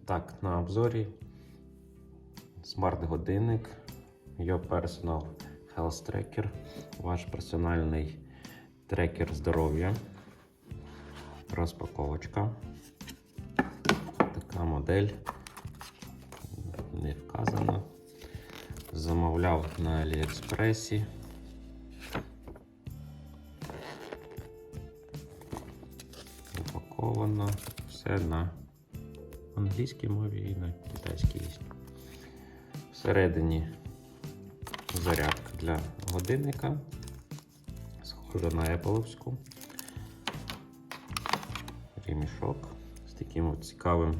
Так, на обзорі смарт-годинник Your Personal Health Tracker, ваш персональний трекер здоров'я. Розпаковочка. Така модель не вказана. Замовляв на Аліекспресі. Упаковано все на англійській мові і на китайській. Всередині зарядка для годинника. Схожа на Apple. Ремішок з таким от цікавим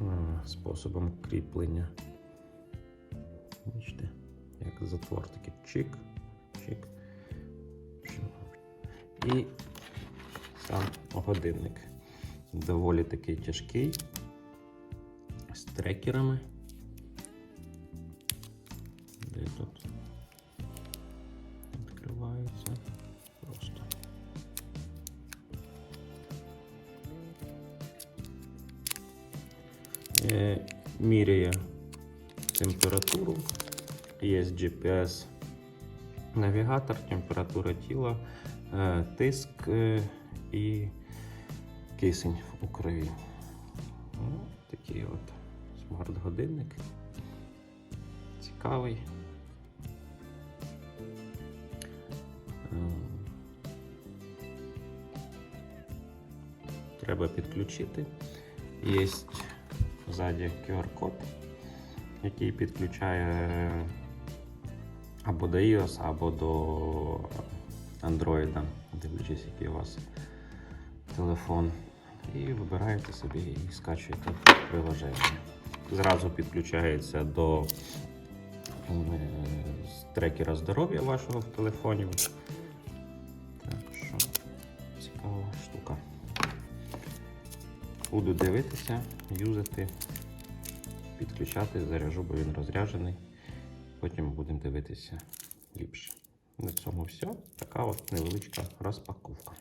е, способом кріплення. Бачите, як затвор такий чик, чик. І сам годинник доволі такий тяжкий з трекерами. Де тут відкривається просто. Е, Міряє температуру, є GPS навігатор, температура тіла, е, тиск е, і кисень у крові. Ну, такий от смарт-годинник. Цікавий. Ем, Треба підключити. Є ззаді QR-код, який підключає або до iOS, або до Android, дивлячись, який у вас телефон. І вибираєте собі і скачуєте приложення. Зразу підключається до е, трекера здоров'я вашого в телефоні. Так що цікава штука. Буду дивитися, юзати, підключати, заряжу, бо він розряджений. Потім будемо дивитися ліпше. На цьому все. Така от невеличка розпаковка.